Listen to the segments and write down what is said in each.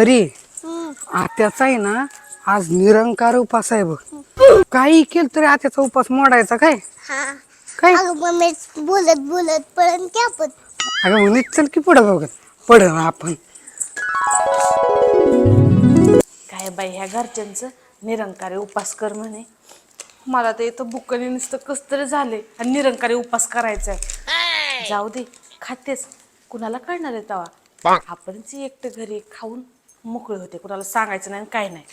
परी. आत्याचा आहे ना आज निरंकार उपास आहे बघ. काही केलं तरी आत्याचा उपास मोडायचा काय? हा. काय? अगं मम्मी बोलत बोलत पळण की आपण. अगं मग चल की पुढं बघत. पड आपण. काय बाई ह्या घरच्यांचं निरंकारी उपास कर म्हणे. मला तर इथं बुकने नुसतं कस तरी झाले आणि निरंकारी उपास करायचा आहे जाऊ दे खातेच कुणाला कळणार आहे तवा? आपणच एकटं घरी खाऊन मोकळे होते कुणाला सांगायचं नाही आणि काय नाही.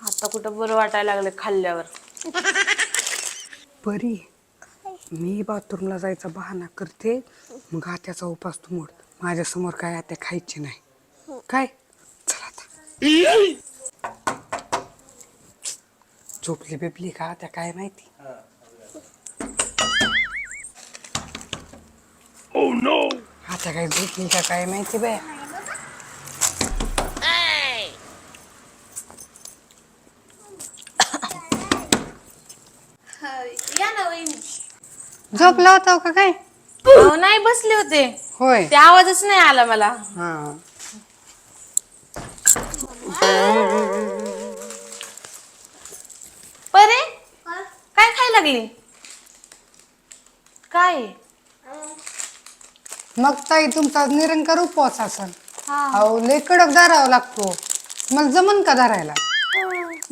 आता कुठं बरं वाटायला लागलं खाल्ल्यावर. परी मी बाथरूमला जायचा बहाणा करते मग आत्याचा उपास तू मोड. माझ्यासमोर काय आत्या खायची नाही. काय? चला आता. झोपली बिपली का आत्या काय माहिती? आता काय झोपली का काय माहिती बाय या ना वहिनी झोपला होता का काय? अहो, नाही बसले होते. होय. ते आवाजच नाही आला मला. हा. परे काय खायला लागली? काय? मग ताई तुमचा निरंकार उपवास असेल हा. अहो लय कडक धरावा लागतो. मला जमन का धरायला?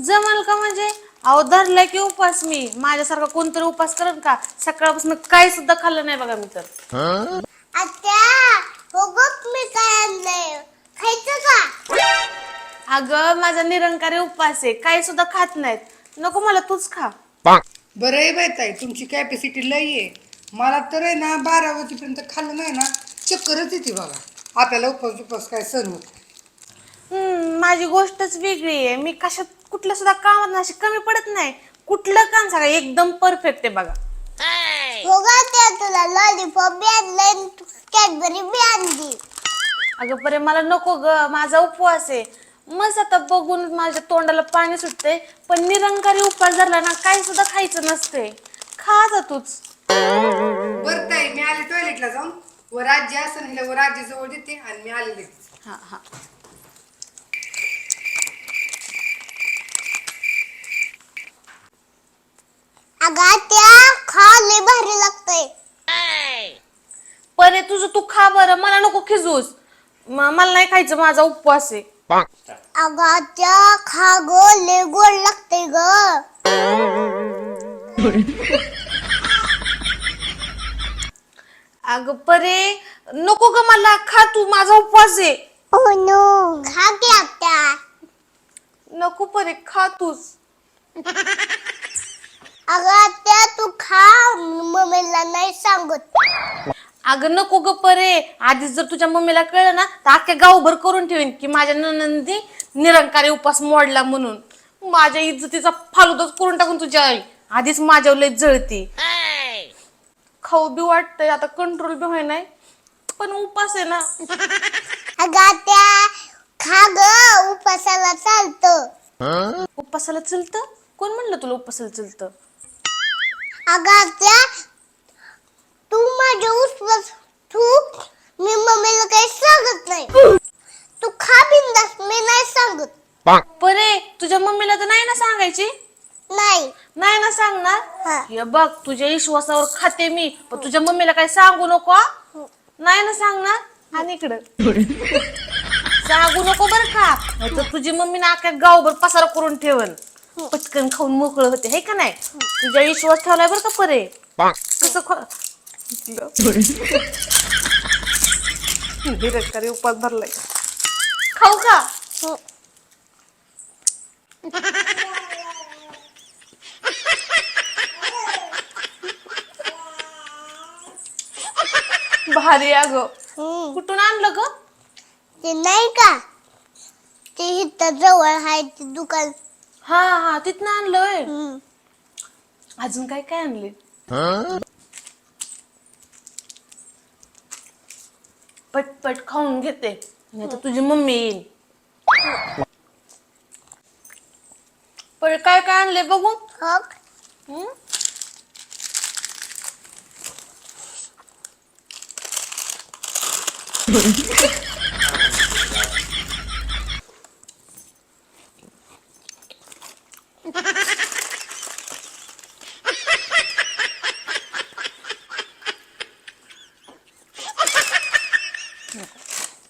जमल का म्हणजे? अहो धरलाय की उपास मी. माझ्यासारखा कोणतरी उपास करेन का? सकाळपासून काही सुद्धा खाल्लं नाही बघा मी तर. आत्या हो गप मी काय आणलंय. खायचं का? अगं माझा निरंकारी उपास आहे. काही सुद्धा खात नाहीत. नको मला तूच खा. बरं आहे बाई ताई तुमची कॅपॅसिटी लई आहे. मला तर आहे ना बारा वाजेपर्यंत खाल्लं नाही ना चक्करच येते बघा. आपल्याला उपवास उपवास काय सण होत हम्म, माझी गोष्टच वेगळी आहे. मी कशात कुठल्या सुद्धा कामात ना अशी कमी पडत नाही. कुठलं काम सांगा एकदम परफेक्ट आहे बघा. हो गा त्या तुला लॉलीपॉप बी आणलंय कॅडबरी बी आणली. अगं परे मला नको ग. माझा उपवास आहे. मस्त आता बघून माझ्या तोंडाला पाणी सुटते पण निरंकारी उपवास धरला ना काही सुद्धा खायचं नसते खा जा तूच. बरं ताई मी आले टॉयलेटला जाऊन. व राज्य असं हिला व राज्य जवळ देते आणि मी आले लगेच हा हा. अगं आत्या खा लय भारी लागतंय. परे तुझं तू खा बरं मला नको खिजूस. म- मला नाही खायचं माझा उपवास आहे. अगं आत्या खा ग लय गोड लागतंय ग. अगं परे नको ग मला खा तू माझा उपवास आहे. ओ नो खा की आत्या नको परे खा तूच. अगं आत्या तू खा मम्मीला नाही सांगत. अगं नको ग परे आधीच जर तुझ्या मम्मीला कळलं ना तर अख्ख्या गावभर करून ठेवीन की माझ्या ननंदी निरंकारी उपास मोडला म्हणून. माझ्या इज्जतीचा फालुदाच करून टाकून तुझ्या आई. आधीच माझ्यावर लय जळती. खाऊ बी वाटतंय आता कंट्रोल बी होय नाही पण उपास आहे ना. अगं आत्या खा ग उपासाला चालतं. उपासाला चलतं? कोण म्हणलं तुला उपासाला चलतं? अगं आत्या तू माझ्या उपास तू मी मम्मीला काही सांगत नाही. तू खा बिंदास मी नाही सांगत. परे तुझ्या मम्मीला तर नाही ना सांगायची? नाही. नाही ना सांगणार? हा. हे बघ तुझ्या विश्वासावर खाते मी पण तुझ्या मम्मीला काही सांगू नको हा? नाही ना सांगणार? आणि इकडं. सांगू नको बर का. नाहीतर तुझी मम्मी ना अख्या गावभर पसारा करून ठेवन. पटकन खाऊन मोकळं होते हे का नाही? तुझ्या विश्वास ठेवलाय बर का परे? कसं ख- उपास धरलाय खाऊ का? भारी अगं. हम्म. कुठून आणलं ग? ते नाही का? ते इथं जवळ आहे ते दुकान. हा हा तिथनं आणलंय. हम्म. अजून काय काय आणले पटपट खाऊन घेते. नाही तर तुझी मम्मी येईल. पण काय काय आणले बघू? हो? हं?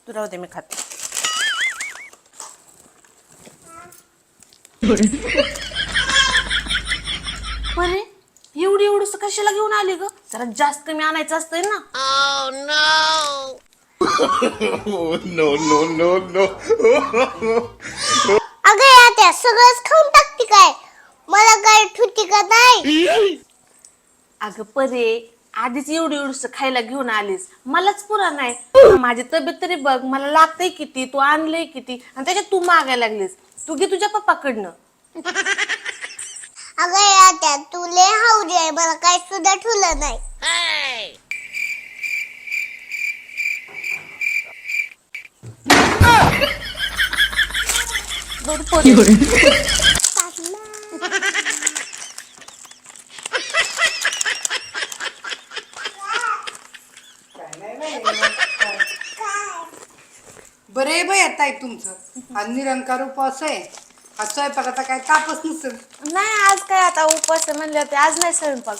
तू राहू दे मी खाते अरे एवढी एवढस कशाला घेऊन आली ग? जरा जास्त कमी आणायचं असतंय ना. Oh, no, no, no, no. अगं या त्या सगळंच खाऊन टाकते काय? मला काय ठुती का नाही? अगं परे आधीच एवढी एवढस खायला घेऊन आलीस. मलाच पुरा नाही. माझी तब्येत तरी बघ मला लागतंय किती तू आणलंय किती आणि त्याच्यात तू मागायला लागलीस. तू घे तुझ्या पप्पाकडनं. अगं या त्या तू लय हावरी आहे मला काय सुद्धा ठुलं नाही दूध पोरी. बरे आहे बाई आता तुमचं. आणि निरंकार उपवास आहे. हा स्वयंपाकाचा काय तापच नसेल. नाही आज काय आता उपवास आहे म्हणले होते. आज नाही स्वयंपाक.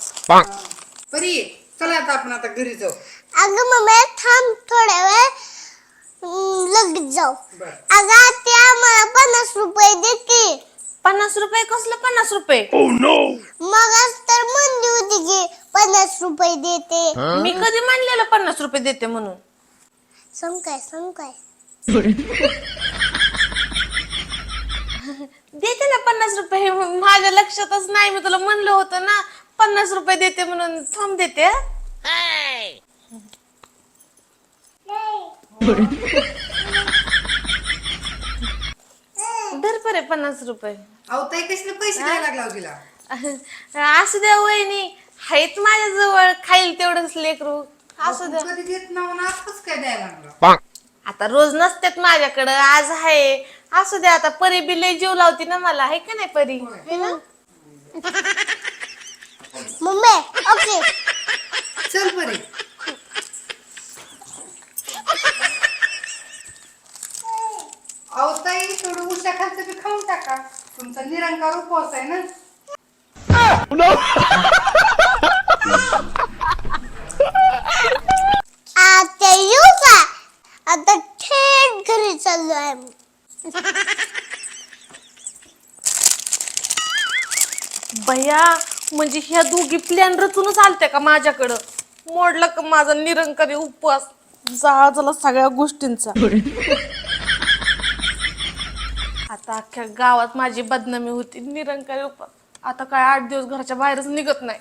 बरी आहे. चला आता आपण आता घरी जाऊ. अगं मम्मी थांब थोड्या वेळ. लगेच जाऊ. बर. अगं ते आम्हाला पन्नास रुपये देते पन्नास रुपये? कसलं पन्नास रुपये? मगच तर म्हणली होती की पन्नास रुपये देते. मी कधी म्हणलेलं पन्नास रुपये देते म्हणून? सम काय सम काय. देते ना पन्नास रुपये. माझ्या लक्षातच नाही मी तुला म्हणलं होतं ना पन्नास रुपये देते म्हणून. थांब देते. धर पन्नास रुपये. अहो ताई कसले पैसे द्यायला लागला हो तिला? असू द्या वहिनी. आहेत माझ्या जवळ खाईल तेवढंच लेकरू. असू द्या. कधी देत ना म्हणून आजच काय द्यायला लागला? आता रोज नसतात माझ्याकडं आज आहे असू द्या आता परी बी लय जीव लावती ना मला आहे का नाही परी? है ना? Mummy okay. चल बरे अहो ताई उशा खालचं बी खाऊन टाका. तुमचा निरंकार उपवास आहे ना? आता येऊ का? आता थेट घरी चाललो आहे मी. बया म्हणजे ह्या दोघी प्लॅन रचूनच आलत्या का माझ्याकडं? मोडला का माझा निरंकारी उपवास? जाळा झाला सगळ्या गोष्टींचा. आता अख्ख्या गावात माझी बदनामी होती. निरंकारी उप आता काय आठ दिवस घराच्या बाहेरच निघत नाही.